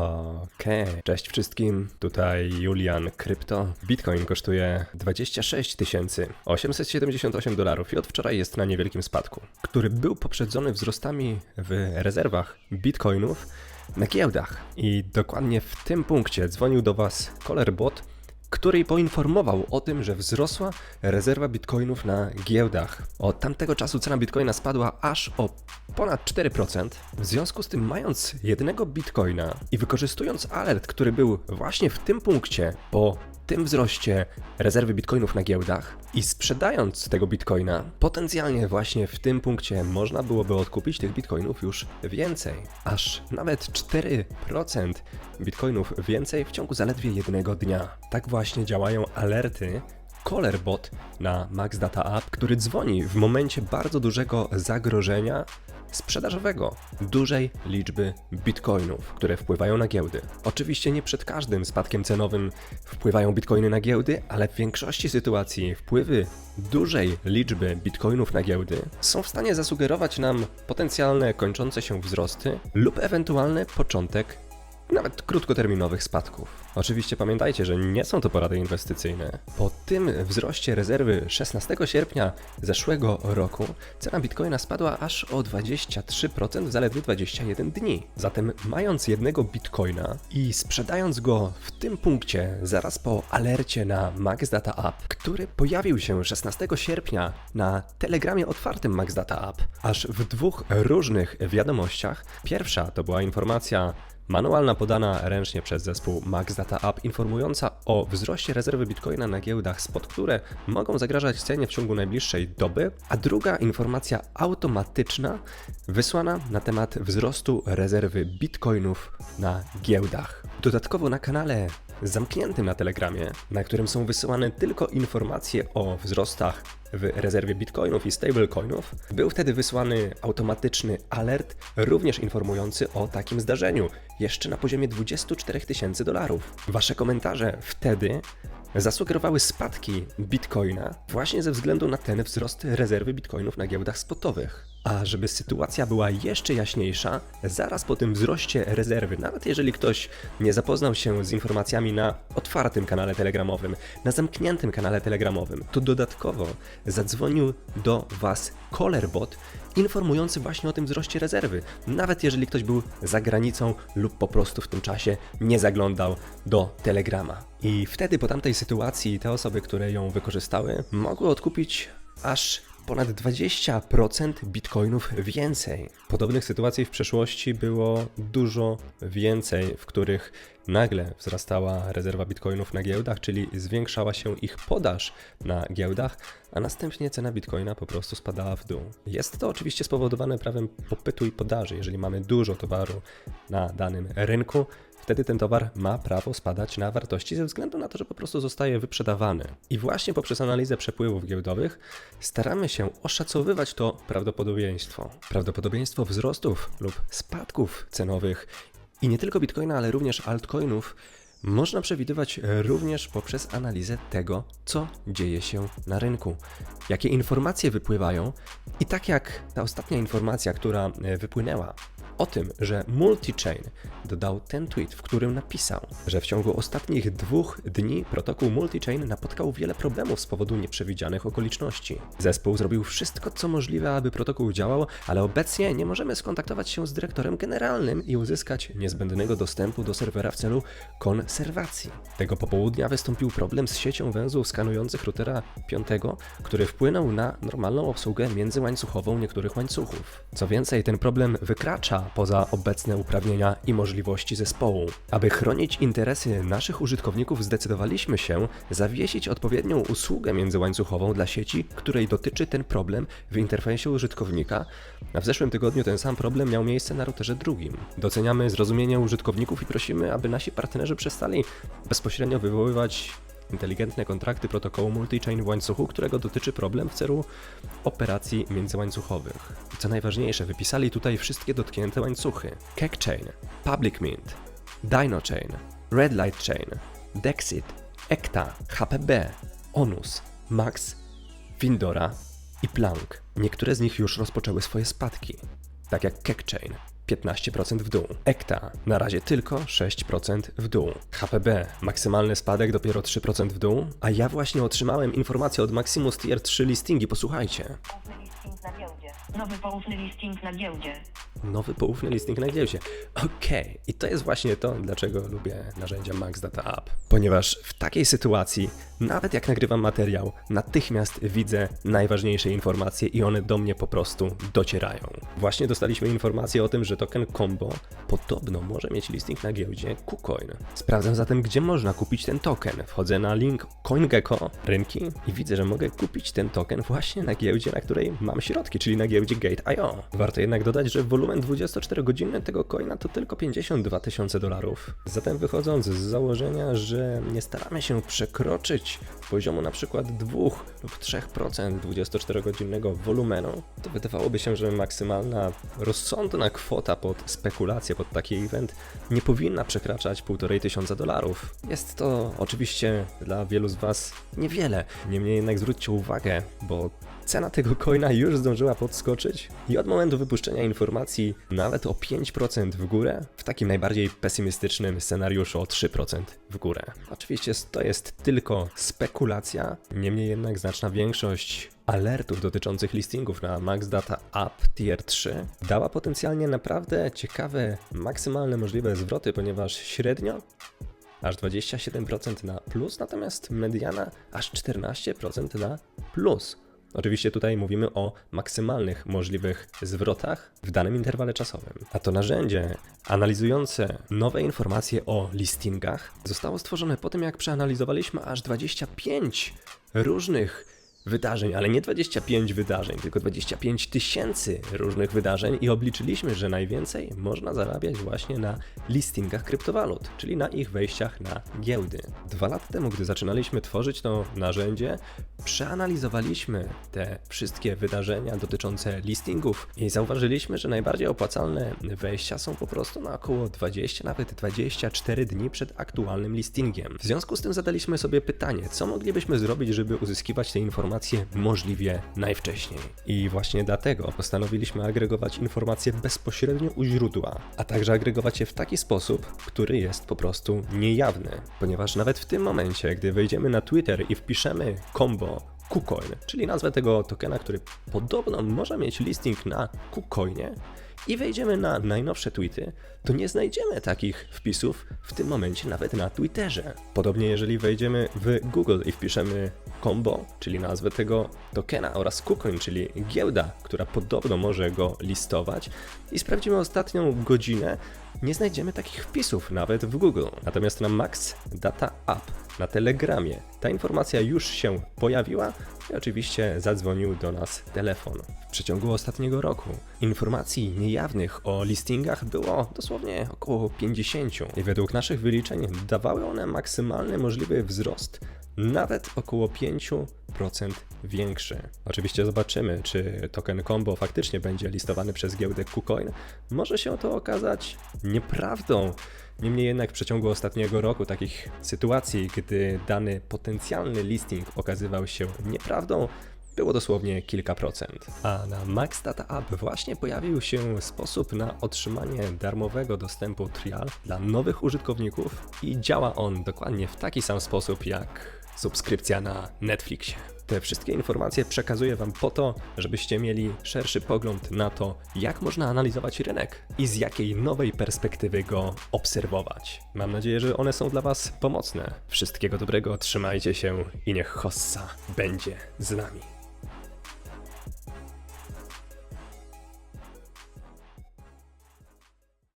Okej, cześć wszystkim, tutaj Julian Krypto. Bitcoin kosztuje 26 878 dolarów i od wczoraj jest na niewielkim spadku, który był poprzedzony wzrostami w rezerwach bitcoinów na giełdach. I dokładnie w tym punkcie dzwonił do Was Colerbot, który poinformował o tym, że wzrosła rezerwa bitcoinów na giełdach. Od tamtego czasu cena bitcoina spadła aż o ponad 4%. W związku z tym, mając jednego bitcoina i wykorzystując alert, który był właśnie w tym punkcie po tym wzroście rezerwy bitcoinów na giełdach i sprzedając tego bitcoina, potencjalnie właśnie w tym punkcie można byłoby odkupić tych bitcoinów już więcej. Aż nawet 4% bitcoinów więcej w ciągu zaledwie jednego dnia. Tak właśnie działają alerty Colerbot na Max Data App, który dzwoni w momencie bardzo dużego zagrożenia sprzedażowego dużej liczby bitcoinów, które wpływają na giełdy. Oczywiście nie przed każdym spadkiem cenowym wpływają bitcoiny na giełdy, ale w większości sytuacji wpływy dużej liczby bitcoinów na giełdy są w stanie zasugerować nam potencjalne kończące się wzrosty lub ewentualny początek nawet krótkoterminowych spadków. Oczywiście pamiętajcie, że nie są to porady inwestycyjne. Po tym wzroście rezerwy 16 sierpnia zeszłego roku cena bitcoina spadła aż o 23% w zaledwie 21 dni. Zatem mając jednego bitcoina i sprzedając go w tym punkcie zaraz po alercie na Max Data App, który pojawił się 16 sierpnia na telegramie otwartym Max Data App, aż w dwóch różnych wiadomościach. Pierwsza to była informacja Manualna podana ręcznie przez zespół Max Data informująca o wzroście rezerwy bitcoina na giełdach, spod które mogą zagrażać cenie w ciągu najbliższej doby, a druga informacja automatyczna wysłana na temat wzrostu rezerwy bitcoinów na giełdach. Dodatkowo na kanale zamkniętym na Telegramie, na którym są wysyłane tylko informacje o wzrostach w rezerwie bitcoinów i stablecoinów, był wtedy wysłany automatyczny alert, również informujący o takim zdarzeniu, jeszcze na poziomie 24 tysięcy dolarów. Wasze komentarze wtedy zasugerowały spadki bitcoina właśnie ze względu na ten wzrost rezerwy bitcoinów na giełdach spotowych. A żeby sytuacja była jeszcze jaśniejsza, zaraz po tym wzroście rezerwy, nawet jeżeli ktoś nie zapoznał się z informacjami na otwartym kanale telegramowym, na zamkniętym kanale telegramowym, to dodatkowo zadzwonił do Was Colerbot, informujący właśnie o tym wzroście rezerwy, nawet jeżeli ktoś był za granicą lub po prostu w tym czasie nie zaglądał do telegrama. I wtedy po tamtej sytuacji te osoby, które ją wykorzystały, mogły odkupić aż ponad 20% bitcoinów więcej. Podobnych sytuacji w przeszłości było dużo więcej, w których nagle wzrastała rezerwa bitcoinów na giełdach, czyli zwiększała się ich podaż na giełdach, a następnie cena bitcoina po prostu spadała w dół. Jest to oczywiście spowodowane prawem popytu i podaży. Jeżeli mamy dużo towaru na danym rynku, wtedy ten towar ma prawo spadać na wartości ze względu na to, że po prostu zostaje wyprzedawany. I właśnie poprzez analizę przepływów giełdowych staramy się oszacowywać to prawdopodobieństwo. Prawdopodobieństwo wzrostów lub spadków cenowych i nie tylko bitcoina, ale również altcoinów można przewidywać również poprzez analizę tego, co dzieje się na rynku, jakie informacje wypływają i tak jak ta ostatnia informacja, która wypłynęła o tym, że Multichain dodał ten tweet, w którym napisał, że w ciągu ostatnich dwóch dni protokół Multichain napotkał wiele problemów z powodu nieprzewidzianych okoliczności. Zespół zrobił wszystko, co możliwe, aby protokół działał, ale obecnie nie możemy skontaktować się z dyrektorem generalnym i uzyskać niezbędnego dostępu do serwera w celu konserwacji. Tego popołudnia wystąpił problem z siecią węzłów skanujących routera 5, który wpłynął na normalną obsługę międzyłańcuchową niektórych łańcuchów. Co więcej, ten problem wykracza poza obecne uprawnienia i możliwości zespołu. Aby chronić interesy naszych użytkowników, zdecydowaliśmy się zawiesić odpowiednią usługę międzyłańcuchową dla sieci, której dotyczy ten problem w interfejsie użytkownika. W zeszłym tygodniu ten sam problem miał miejsce na routerze drugim. Doceniamy zrozumienie użytkowników i prosimy, aby nasi partnerzy przestali bezpośrednio wywoływać inteligentne kontrakty protokołu multi-chain w łańcuchu, którego dotyczy problem w celu operacji międzyłańcuchowych. I co najważniejsze, wypisali tutaj wszystkie dotknięte łańcuchy. Chain, Public Mint, DynoChain, Red Light Chain, Dexit, Ekta, HPB, Onus, Max, Findora i Plank. Niektóre z nich już rozpoczęły swoje spadki, tak jak Chain. 15% w dół. EKTA na razie tylko 6% w dół. HPB maksymalny spadek dopiero 3% w dół, a ja właśnie otrzymałem informację od Maximus Tier 3 listingi, posłuchajcie. Poufny listing na giełdzie. Nowy poufny listing na giełdzie. Nowy poufny listing na giełdzie. Okej, i to jest właśnie to, dlaczego lubię narzędzia Max Data App. Ponieważ w takiej sytuacji, nawet jak nagrywam materiał, natychmiast widzę najważniejsze informacje i one do mnie po prostu docierają. Właśnie dostaliśmy informację o tym, że token Combo podobno może mieć listing na giełdzie KuCoin. Sprawdzam zatem, gdzie można kupić ten token. Wchodzę na link CoinGecko, rynki i widzę, że mogę kupić ten token właśnie na giełdzie, na której mam środki, czyli na giełdzie Gate.io. Warto jednak dodać, że wolumen 24-godzinny tego coina to tylko 52 tysiące dolarów. Zatem wychodząc z założenia, że nie staramy się przekroczyć poziomu na przykład 2 lub 3% 24-godzinnego wolumenu, to wydawałoby się, że maksymalna rozsądna kwota pod spekulację, pod taki event nie powinna przekraczać 1,5 tysiąca dolarów. Jest to oczywiście dla wielu z Was niewiele, niemniej jednak zwróćcie uwagę, bo Cena tego coina już zdążyła podskoczyć i od momentu wypuszczenia informacji nawet o 5% w górę, w takim najbardziej pesymistycznym scenariuszu o 3% w górę. Oczywiście to jest tylko spekulacja, niemniej jednak znaczna większość alertów dotyczących listingów na Max Data App Tier 3 dała potencjalnie naprawdę ciekawe, maksymalne możliwe zwroty, ponieważ średnio aż 27% na plus, natomiast mediana aż 14% na plus. Oczywiście tutaj mówimy o maksymalnych możliwych zwrotach w danym interwale czasowym. A to narzędzie analizujące nowe informacje o listingach zostało stworzone po tym, jak przeanalizowaliśmy aż 25 różnych wydarzeń, ale nie 25 wydarzeń, tylko 25 tysięcy różnych wydarzeń i obliczyliśmy, że najwięcej można zarabiać właśnie na listingach kryptowalut, czyli na ich wejściach na giełdy. Dwa lata temu, gdy zaczynaliśmy tworzyć to narzędzie, przeanalizowaliśmy te wszystkie wydarzenia dotyczące listingów i zauważyliśmy, że najbardziej opłacalne wejścia są po prostu na około 20, nawet 24 dni przed aktualnym listingiem. W związku z tym zadaliśmy sobie pytanie, co moglibyśmy zrobić, żeby uzyskiwać te informacje możliwie najwcześniej. I właśnie dlatego postanowiliśmy agregować informacje bezpośrednio u źródła, a także agregować je w taki sposób, który jest po prostu niejawny, ponieważ nawet w tym momencie, gdy wejdziemy na Twitter i wpiszemy combo KuCoin, czyli nazwę tego tokena, który podobno może mieć listing na KuCoinie i wejdziemy na najnowsze tweety, to nie znajdziemy takich wpisów w tym momencie nawet na Twitterze. Podobnie jeżeli wejdziemy w Google i wpiszemy combo, czyli nazwę tego tokena oraz KuCoin, czyli giełda, która podobno może go listować i sprawdzimy ostatnią godzinę, nie znajdziemy takich wpisów nawet w Google. Natomiast na Max Data App na Telegramie ta informacja już się pojawiła i oczywiście zadzwonił do nas telefon. W przeciągu ostatniego roku informacji niejawnych o listingach było dosłownie około 50 i według naszych wyliczeń dawały one maksymalny możliwy wzrost nawet około 5% większy. Oczywiście zobaczymy, czy token combo faktycznie będzie listowany przez giełdę KuCoin. Może się to okazać nieprawdą. Niemniej jednak w przeciągu ostatniego roku takich sytuacji, gdy dany potencjalny listing okazywał się nieprawdą, było dosłownie kilka procent. A na Max Data App właśnie pojawił się sposób na otrzymanie darmowego dostępu trial dla nowych użytkowników i działa on dokładnie w taki sam sposób jak subskrypcja na Netflixie. Te wszystkie informacje przekazuję Wam po to, żebyście mieli szerszy pogląd na to, jak można analizować rynek i z jakiej nowej perspektywy go obserwować. Mam nadzieję, że one są dla Was pomocne. Wszystkiego dobrego, trzymajcie się i niech Hossa będzie z nami.